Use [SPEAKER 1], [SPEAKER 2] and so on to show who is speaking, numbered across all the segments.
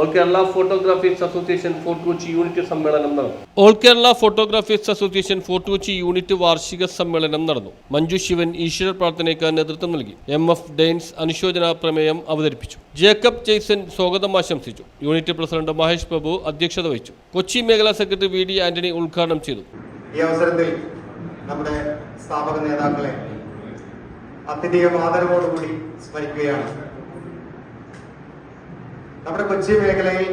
[SPEAKER 1] all Kerala photographers association Fort Kochi unit സമ്മേളനം നടന്നു. All Kerala photographers association Fort Kochi unit വാർഷിക സമ്മേളനം നടന്നു. മഞ്ജു ശിവൻ ഈശ്വര പ്രാർത്ഥനയ്ക്ക് നേതൃത്വം നൽകി. എം എഫ് ഡെയിൻസ് അനുശോചന പ്രമേയം അവതരിപ്പിച്ചു. ജേക്കബ് ജെയ്സൺ സ്വാഗതം ആശംസിച്ചു. യൂണിറ്റ് പ്രസിഡന്റ് മഹേഷ് പ്രഭു അധ്യക്ഷത വഹിച്ചു. കൊച്ചി മേഖലാ സെക്രട്ടറി വി ഡി ആന്റണി ഉദ്ഘാടനം ചെയ്തു.
[SPEAKER 2] ഈ അവസരത്തിൽ നമ്മുടെ സ്ഥാപക നേതാക്കളെ അത്യധികം ആദരവോടുകൂടി സ്മരിക്കുകയാണ്. നമ്മുടെ കൊച്ചി മേഖലയിൽ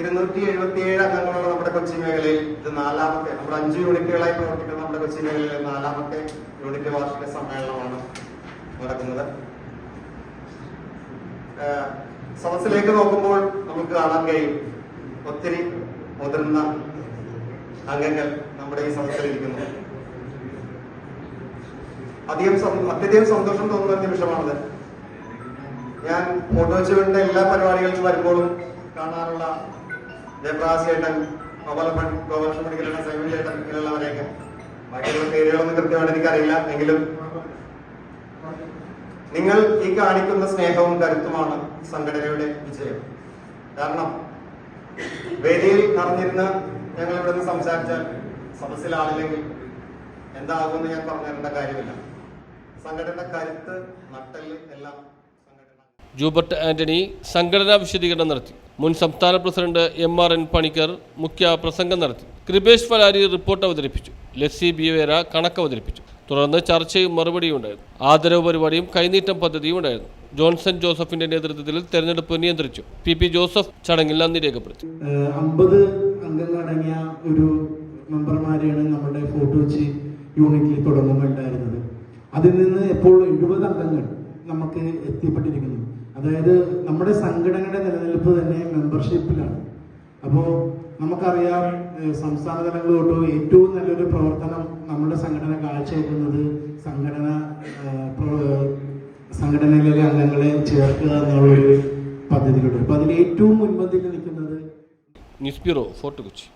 [SPEAKER 2] ഇരുന്നൂറ്റി എഴുപത്തി ഏഴ് അംഗങ്ങളുള്ള നമ്മുടെ കൊച്ചി മേഖലയിൽ. ഇത് നാലാമത്തെ നമ്മൾ അഞ്ച് യൂണിറ്റുകളായി പ്രവർത്തിക്കുന്ന നമ്മുടെ കൊച്ചി മേഖലയിലെ നാലാമത്തെ യൂണിറ്റ് വാർഷിക സമ്മേളനമാണ് നടക്കുന്നത്. സദസ്സിലേക്ക് നോക്കുമ്പോൾ നമുക്ക് കാണാൻ കഴിയും ഒത്തിരി മുതിർന്ന അംഗങ്ങൾ നമ്മുടെ ഈ സദസ്സിലിരിക്കുന്നു അധികം അത്യധികം സന്തോഷം തോന്നുന്ന നിമിഷമാണിത്. ഞാൻ ഫോട്ടോച്ചുവിന്റെ എല്ലാ പരിപാടികൾക്കും വരുമ്പോഴും കാണാറുള്ള ജയപ്രകാശ് ചേട്ടൻ ഗോപാലപ്പൻ ഗോപാലകൃഷ്ണ പണിക്കരുടെ സൈമൻ ചേട്ടൻ ഇങ്ങനെയുള്ളവരെയൊക്കെ. ബാക്കിയുള്ള പേരുകളൊന്നും കൃത്യമായിട്ട് എനിക്കറിയില്ല എങ്കിലും നിങ്ങൾ ഈ കാണിക്കുന്ന സ്നേഹവും കരുത്തുമാണ് സംഘടനയുടെ വിജയം. കാരണം വേദിയിൽ നടന്നിരുന്ന് ഞങ്ങൾ ഇവിടെ നിന്ന് സംസാരിച്ചാൽ സദസ്സിലാളില്ലെങ്കിൽ എന്താകുമെന്ന് ഞാൻ പറഞ്ഞു തരേണ്ട കാര്യമില്ല. സംഘടന കരുത്ത് നട്ടൽ എല്ലാം
[SPEAKER 1] ജൂബർട്ട് ആന്റണി സംഘടനാ വിശദീകരണം നടത്തി. മുൻ സംസ്ഥാന president M R N Panicker മുഖ്യ പ്രസംഗം നടത്തി. കൃപേഷ് ഫലാരി റിപ്പോർട്ട് അവതരിപ്പിച്ചു. ലസ്സി ബിവേര കണക്ക് അവതരിപ്പിച്ചു. തുടർന്ന് ചർച്ചയും മറുപടിയും ഉണ്ടായിരുന്നു. ആദരവ് പരിപാടിയും കൈനീട്ടം പദ്ധതിയും ഉണ്ടായിരുന്നു. ജോൺസൺ ജോസഫിന്റെ നേതൃത്വത്തിൽ തെരഞ്ഞെടുപ്പ് നിയന്ത്രിച്ചു. പി പി ജോസഫ് ചടങ്ങിൽ നന്ദി രേഖപ്പെടുത്തി.
[SPEAKER 3] അമ്പത് അംഗങ്ങളടങ്ങിയ ഒരു മെമ്പർമാരെയാണ് നമ്മുടെ ഫോർട്ട് കൊച്ചി യൂണിറ്റിൽ തുടങ്ങുമ്പോൾ ഉണ്ടായിരുന്നത് അതിൽ നിന്ന് ഇപ്പോൾ എഴുപത് അംഗങ്ങൾ നമുക്ക് എത്തിപ്പെട്ടിരിക്കുന്നു. അതായത് നമ്മുടെ സംഘടനയുടെ നിലനിൽപ്പ് തന്നെ മെമ്പർഷിപ്പിലാണ്. അപ്പോൾ നമുക്കറിയാം സംസ്ഥാന തലങ്ങൾ തൊട്ട് ഏറ്റവും നല്ലൊരു പ്രവർത്തനം നമ്മുടെ സംഘടന കാഴ്ചവെക്കുന്നത് സംഘടന സംഘടനയിലെ അംഗങ്ങളെ ചേർക്കുക എന്നുള്ളൊരു പദ്ധതിയിലൂടെ അപ്പൊ അതിൽ ഏറ്റവും മുൻപന്തിയിൽ നിൽക്കുന്നത്
[SPEAKER 1] ന്യൂസ് ബ്യൂറോ ഫോർട്ട് കൊച്ചി.